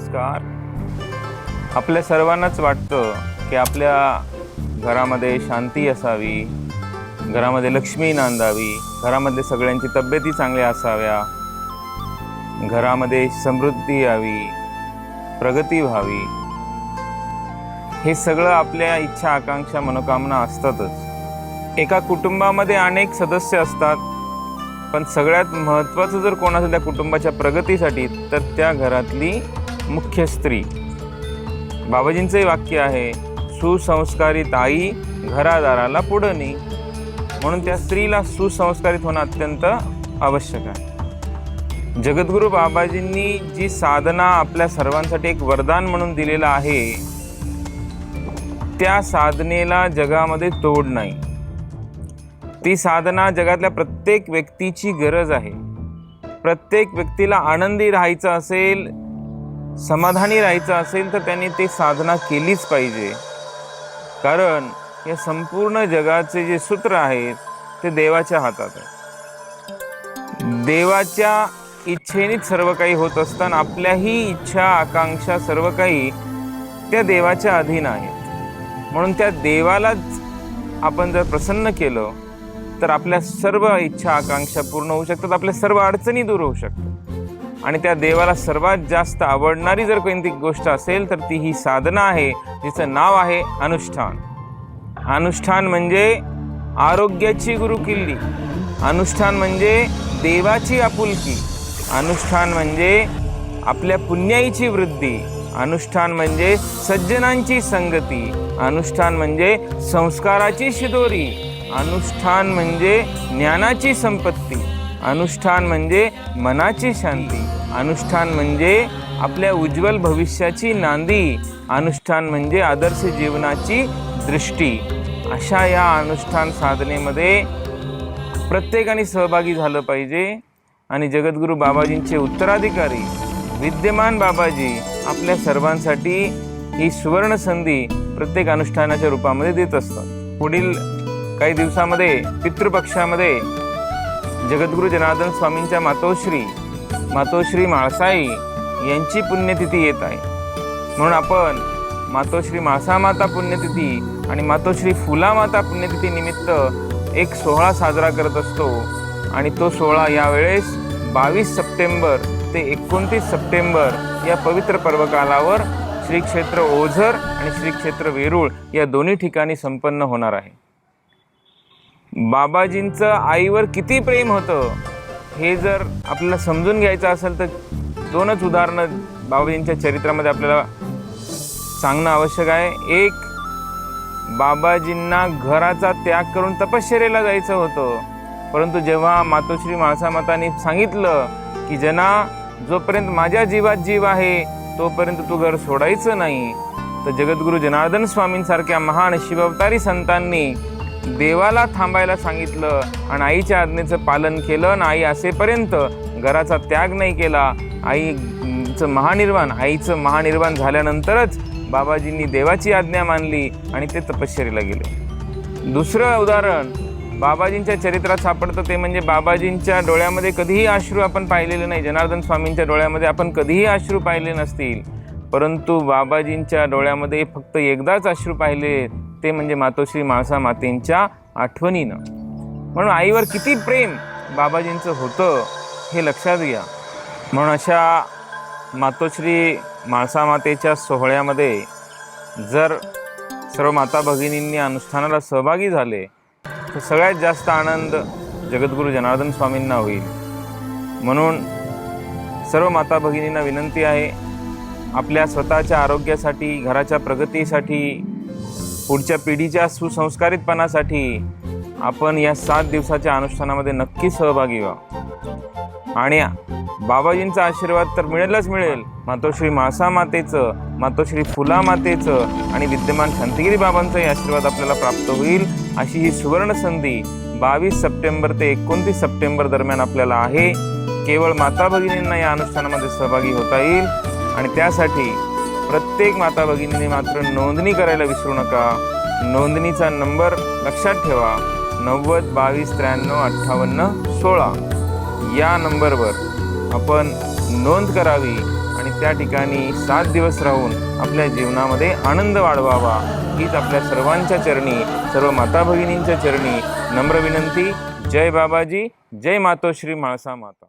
नमस्कार. आपल्या सर्वांनाच वाटतं की आपल्या घरामध्ये शांती असावी घरामध्ये लक्ष्मी नांदावी घरामध्ये सगळ्यांची तब्येती चांगल्या असाव्या घरामध्ये समृद्धी यावी प्रगती व्हावी. हे सगळं आपल्या इच्छा आकांक्षा मनोकामना असतातच. एका कुटुंबामध्ये अनेक सदस्य असतात पण सगळ्यात महत्त्वाचं जर कोण असेल त्या कुटुंबाच्या प्रगतीसाठी तर त्या घरातली मुख्य स्त्री. बाबाजींचंही वाक्य आहे सुसंस्कारित आई घरादाराला पुढं नाही म्हणून त्या स्त्रीला सुसंस्कारित होणं अत्यंत आवश्यक आहे. जगद्गुरू बाबाजींनी जी साधना आपल्या सर्वांसाठी एक वरदान म्हणून दिलेलं आहे त्या साधनेला जगामध्ये तोड नाही. ती साधना जगातल्या प्रत्येक व्यक्तीची गरज आहे. प्रत्येक व्यक्तीला आनंदी राहायचं असेल समाधानी राहायचं असेल तर त्यांनी ती साधना केलीच पाहिजे. कारण या संपूर्ण जगाचे जे सूत्र आहेत ते देवाच्या हातात आहे. देवाच्या इच्छेनेच सर्व काही होत असताना आपल्याही इच्छा आकांक्षा सर्व काही त्या देवाच्या अधीन आहेत. म्हणून त्या देवालाच आपण जर प्रसन्न केलं तर आपल्या सर्व इच्छा आकांक्षा पूर्ण होऊ शकतात. आपल्या सर्व अडचणी दूर होऊ शकतात. आणि त्या देवाला सर्वात जास्त आवडणारी जर कोणती गोष्ट असेल तर ती ही साधना आहे जिचं नाव आहे अनुष्ठान. अनुष्ठान म्हणजे आरोग्याची गुरुकिल्ली. अनुष्ठान म्हणजे देवाची आपुलकी. अनुष्ठान म्हणजे आपल्या पुण्याईची वृद्धी. अनुष्ठान म्हणजे सज्जनांची संगती. अनुष्ठान म्हणजे संस्काराची शिदोरी. अनुष्ठान म्हणजे ज्ञानाची संपत्ती. अनुष्ठान म्हणजे मनाची शांती. अनुष्ठान म्हणजे आपल्या उज्ज्वल भविष्याची नांदी. अनुष्ठान म्हणजे आदर्श जीवनाची दृष्टी. अशा या अनुष्ठान साधनेमध्ये प्रत्येकाने सहभागी झालं पाहिजे. आणि जगद्गुरू बाबाजींचे उत्तराधिकारी विद्यमान बाबाजी आपल्या सर्वांसाठी ही सुवर्ण संधी प्रत्येक अनुष्ठानाच्या रूपामध्ये देत असतात. पुढील काही दिवसामध्ये पितृपक्षामध्ये जगद्गुरू जनार्दन स्वामींच्या मातोश्री मातोश्री माळसाई यांची पुण्यतिथी येत आहे. म्हणून आपण मातोश्री माळसामाता पुण्यतिथी आणि मातोश्री फुलामाता पुण्यतिथी निमित्त एक सोहळा साजरा करत असतो. आणि तो सोहळा यावेळेस बावीस सप्टेंबर ते एकोणतीस सप्टेंबर या पवित्र पर्वकालावर श्री क्षेत्र ओझर आणि श्री क्षेत्र वेरूळ या दोन्ही ठिकाणी संपन्न होणार आहे. बाबाजींचं आईवर किती प्रेम होतं? हे जर आपल्याला समजून घ्यायचं असेल तर दोनच उदाहरणं बाबाजींच्या चरित्रामध्ये आपल्याला सांगणं आवश्यक आहे. एक बाबाजींना घराचा त्याग करून तपश्चर्याला जायचं होतं. परंतु जेव्हा मातोश्री माळसामातांनी सांगितलं की जना जोपर्यंत माझ्या जीवात जीव आहे तोपर्यंत तू घर सोडायचं नाही. तर जगद्गुरू जनार्दन स्वामींसारख्या महान शिवावतारी संतांनी देवाला थांबायला सांगितलं आणि आईच्या आज्ञेचं पालन केलं आणि आई असेपर्यंत घराचा त्याग नाही केला. आईचं महानिर्वाण आईचं महानिर्वाण झाल्यानंतरच बाबाजींनी देवाची आज्ञा मानली आणि ते तपश्चरीला गेले. दुसरं उदाहरण बाबाजींच्या चरित्रात सापडतं ते म्हणजे बाबाजींच्या डोळ्यामध्ये कधीही अश्रू आपण पाहिलेले नाही. जनार्दन स्वामींच्या डोळ्यामध्ये आपण कधीही अश्रू पाहिले नसतील. परंतु बाबाजींच्या डोळ्यामध्ये फक्त एकदाच अश्रू पाहिले. ते म्हणजे मातोश्री माळसा मातेंच्या आठवणीनं. म्हणून आईवर किती प्रेम बाबाजींचं होतं हे लक्षात घ्या. म्हणून अशा मातोश्री माळसा मातेच्या सोहळ्यामध्ये जर सर्व माता भगिनींनी अनुष्ठानाला सहभागी झाले तर सगळ्यात जास्त आनंद जगद्गुरू जनार्दन स्वामींना होईल. म्हणून सर्व माता भगिनींना विनंती आहे आपल्या स्वतःच्या आरोग्यासाठी घराच्या प्रगतीसाठी पुढच्या पिढीच्या सुसंस्कारितपणासाठी आपण या सात दिवसाच्या अनुष्ठानामध्ये नक्की सहभागी व्हा. आणि बाबाजींचा आशीर्वाद तर मिळेलच मिळेल. मातोश्री मासा मातेचं मातोश्री फुला मातेचं आणि विद्यमान शांतिगिरी बाबांचाही आशीर्वाद आपल्याला प्राप्त होईल अशी ही सुवर्ण संधी बावीस सप्टेंबर ते एकोणतीस सप्टेंबर दरम्यान आपल्याला आहे. केवळ माता भगिनींना या अनुष्ठानामध्ये सहभागी होता येईल. आणि त्यासाठी प्रत्येक माता भगिनीने मात्र नोंदणी करायला विसरू नका. नोंदणीचा नंबर लक्षात ठेवा. नव्वद बावीस त्र्याण्णव अठ्ठावन्न सोळा. या नंबरवर आपण नोंद करावी आणि त्या ठिकाणी सात दिवस राहून आपल्या जीवनामध्ये आनंद वाढवावा. हीच आपल्या सर्वांच्या चरणी सर्व माता भगिनींच्या चरणी नम्र विनंती. जय बाबाजी जय मातोश्री म्हाळसा माता.